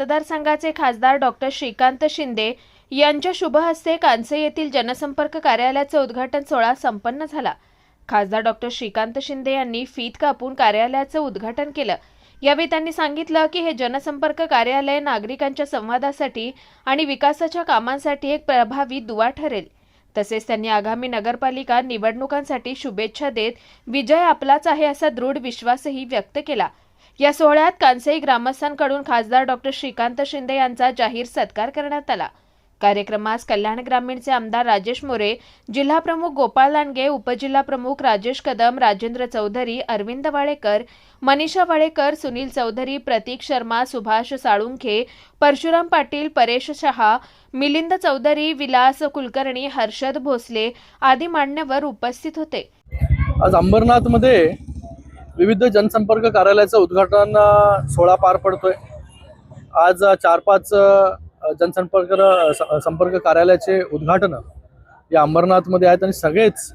मतदारसंघाचे खासदार डॉक्टर श्रीकांत शिंदे यांच्या शुभहस्ते कांसे येथील जनसंपर्क कार्यालयाचं उद्घाटन सोहळा संपन्न झाला. खासदार डॉक्टर श्रीकांत शिंदे यांनी फीत कापून कार्यालयाचं उद्घाटन केलं. यावेळी त्यांनी सांगितलं की हे जनसंपर्क कार्यालय नागरिकांच्या संवादासाठी आणि विकासाच्या कामांसाठी एक प्रभावी दुवा ठरेल. तसेच त्यांनी आगामी नगरपालिका निवडणुकांसाठी शुभेच्छा देत विजय आपलाच आहे असा दृढ विश्वासही व्यक्त केला. या सोहळ्यात कांसई ग्रामस्थांकडून खासदार डॉक्टर श्रीकांत शिंदे यांचा जाहीर सत्कार करण्यात आला. कार्यक्रमास कल्याण ग्रामीणचे आमदार राजेश मोरे जिल्हा प्रमुख गोपाळ लांडगे उपजिल्हा प्रमुख राजेश कदम राजेंद्र चौधरी अरविंद वाळेकर मनीषा वाळेकर सुनील चौधरी प्रतीक शर्मा सुभाष साळुंखे परशुराम पाटील परेश शहा मिलिंद चौधरी विलास कुलकर्णी हर्षद भोसले आदी मान्यवर उपस्थित होते. आज अंबरनाथमध्ये विविध जनसंपर्क कार्यालयाचं उद्घाटन सोहळा पार पडतोय. आज चार पाच जनसंपर्क संपर्क कार्यालयाचे उद्घाटन या अंबरनाथमध्ये आहेत आणि सगळेच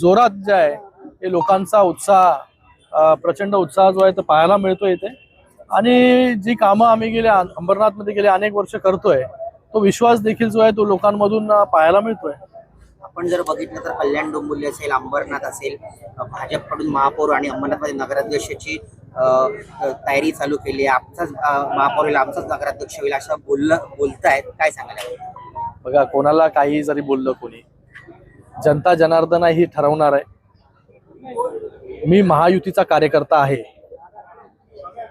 जोरात जे आहे हे लोकांचा उत्साह प्रचंड उत्साह जो आहे तो पाहायला मिळतो इथे. आणि जी कामं आम्ही गेले अंबरनाथमध्ये गेले अनेक वर्ष करतोय तो विश्वास देखील जो आहे तो लोकांमधून पाहायला मिळतोय. आपण जर बघितलं तर कल्याण डोंबिवली असेल अंबरनाथ असेल भाजपकडून महापौर आणि अंबरनाथमध्ये नगराध्यक्षाची तयारी चालू केली आहे. आमचाच महापौर होईल आमचाच नगराध्यक्ष होईल असं बोललं बोलतायत. काय सांगायला बघा कोणाला काही जरी बोललं कोणी जनता जनार्दन ही ठरवणार आहे. मी महायुतीचा कार्यकर्ता आहे.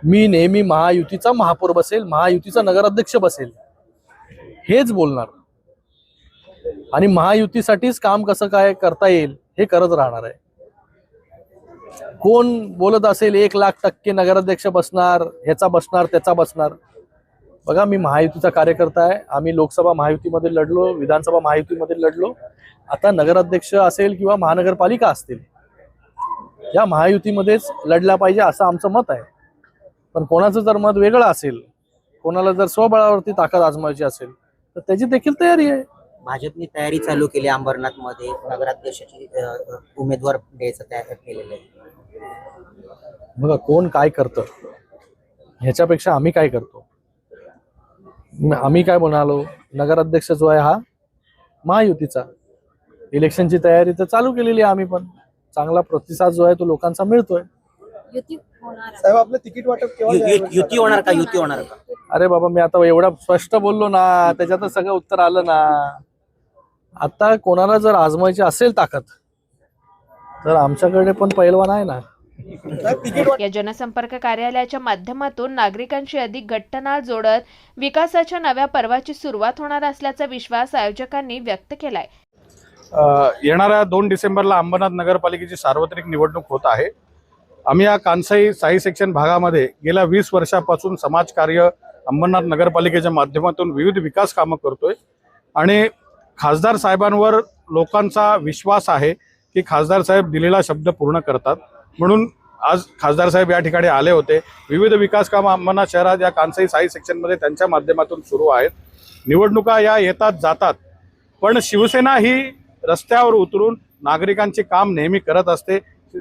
मी नेहमी महायुतीचा महापौर बसेल महायुतीचा नगराध्यक्ष बसेल. हेच बोलणार. आणि महायुतीसाठीच काम कसं काय करता येईल हे करत राहणार आहे. कोण बोलत असेल एक लाख टक्के नगराध्यक्ष बसणार ह्याचा बसणार त्याचा बसणार. बघा मी महायुतीचा कार्यकर्ता आहे. आम्ही लोकसभा महायुतीमध्ये लढलो विधानसभा महायुतीमध्ये लढलो. आता नगराध्यक्ष असेल किंवा महानगरपालिका असतील या महायुतीमध्येच लढला पाहिजे असं आमचं मत आहे. पण कोणाचं जर मत वेगळं असेल कोणाला जर स्वबळावरती ताकद आजमावायची असेल तर त्याची देखील तयारी आहे. भाजपने तयारी चालू केली अंबरनाथमध्ये. नगराध्यक्षाची अ, उमेदवार द्यायचं तयार केलेलं आहे. बघा कोण काय करतं? ह्याच्यापेक्षा आम्ही काय करतो? म- आम्ही काय म्हणालो? नगराध्यक्ष जो आहे हा महायुतीचा. इलेक्शनची तयारी तर चालू केलेली आहे आम्ही पण. चांगला प्रतिसाद जो आहे तो लोकांचा मिळतोय. साहेब आपलं तिकीट वाटप केव्हा यु- यु- जाहीर युती होणार का? युती होणार का? अरे बाबा मी आता एवढा स्पष्ट बोललो ना त्याच्यातच सगळं उत्तर आलं ना. आता कोणाला जर आजमायची असेल ताकद तर आमच्याकडे पण पैलवान आहे ना. या जनसंपर्क कार्यालयाच्या माध्यमातून नागरिकांशी अधिक घट्ट नाळ जोडत विकासाच्या नव्या पर्वाची सुरुवात होणार असल्याचा विश्वास आयोजकांनी व्यक्त केलाय. येणाऱ्या दोन डिसेंबरला अंबरनाथ नगरपालिकेची सार्वत्रिक निवडणूक होत आहे. आम्ही या कांसाई साई सेक्शन भागामध्ये गेल्या वीस वर्षापासून समाजकार्य अंबरनाथ नगरपालिकेच्या माध्यमातून विविध विकास कामं करतोय. आणि खासदार साहेबांवर लोकांचा विश्वास आहे की खासदार साहेब दिलेला शब्द पूर्ण करतात. म्हणून आज खासदार साहेब या ठिकाणी आले होते. विविध विकास काम अंबरनाथ शहरात या कांसाई साई सेक्शनमध्ये त्यांच्या माध्यमातून सुरू आहेत. निवडणुका या येतात जातात. पण शिवसेना ही रस्त्यावर उतरून नागरिकांचे काम नेहमी करत असते.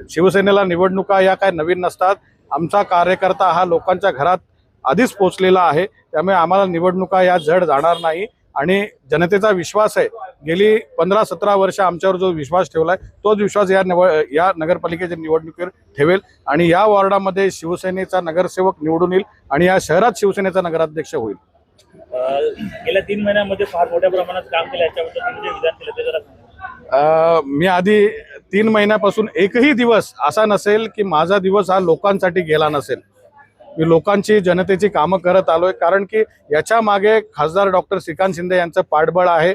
शिवसेनेला निवडणुका या काय नवीन नसतात. आमचा कार्यकर्ता हा लोकांच्या घरात आधीच पोचलेला आहे. त्यामुळे आम्हाला निवडणुका या जड जाणार नाही. आणि जनतेचा विश्वास आहे. गेली पंधरा सतरा वर्ष आमच्यावर जो विश्वास ठेवलाय तोच विश्वास या निव या नगरपालिकेच्या निवडणुकीवर ठेवेल आणि या वॉर्डामध्ये शिवसेनेचा नगरसेवक निवडून येईल आणि या शहरात शिवसेनेचा नगराध्यक्ष होईल. गेल्या तीन महिन्यामध्ये फार मोठ्या प्रमाणात काम केलं याच्याबद्दल मी आधी तीन महिन्यापासून एकही दिवस असा नसेल की माझा दिवस हा लोकांसाठी गेला नसेल. मी लोकांची जनतेची कामं करत आलोय. कारण की याच्या मागे खासदार डॉक्टर श्रीकांत शिंदे यांचं पाठबळ आहे.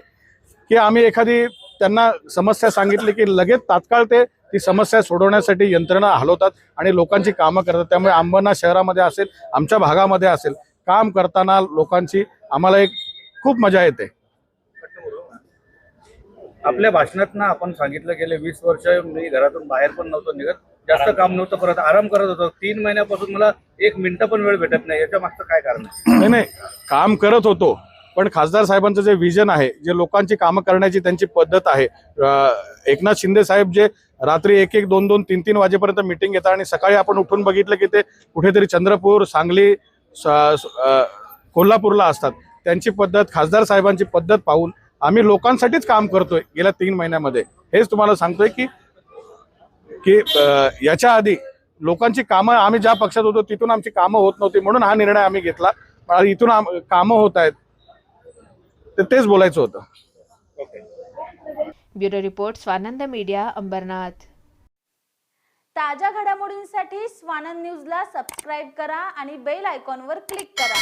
की आम्ही एखादी त्यांना समस्या सांगितली की लगेच तात्काळ ते ती समस्या सोडवण्यासाठी यंत्रणा हलवतात आणि लोकांची कामं करतात. त्यामुळे अंबरनाथ शहरामध्ये असेल आमच्या भागामध्ये असेल काम करताना लोकांची आम्हाला एक खूप मजा येते. आपल्या भाषणात ना आपण सांगितलं गेले वीस वर्ष मी घरातून बाहेर पण नव्हतो निघत. जास्त काम नव्हतं परत आराम करत होतो. तीन महिन्यापासून मला एक मिनिटं पण वेळ भेटत नाही. याच्या मागचं काय कारण आहे? नाही नाही. काम करत होतो पण खासदार साहेबांचं जे विजन आहे जे लोकांची कामं करण्याची त्यांची पद्धत आहे अं, एकनाथ शिंदे साहेब जे रात्री एक एक दोन दोन तीन तीन वाजेपर्यंत मिटिंग घेतात आणि सकाळी आपण उठून बघितलं की ते कुठेतरी चंद्रपूर सांगली स- अं, कोल्हापूरला असतात. त्यांची पद्धत खासदार साहेबांची पद्धत पाहून आम्ही लोकांसाठीच काम करतोय गेल्या तीन महिन्यामध्ये. हेच तुम्हाला सांगतोय की की याच्या आधी लोकांची कामं आम्ही ज्या पक्षात होतो तिथून आमची कामं होत नव्हती म्हणून हा निर्णय आम्ही घेतला. इथून कामं होत आहेत. तर तेच बोलायचं होतं. Bureau report Swanand media Ambarnath. ताज्या घडामोडींसाठी स्वानंद न्यूजला सबस्क्राईब करा आणि बेल आयकॉनवर क्लिक करा.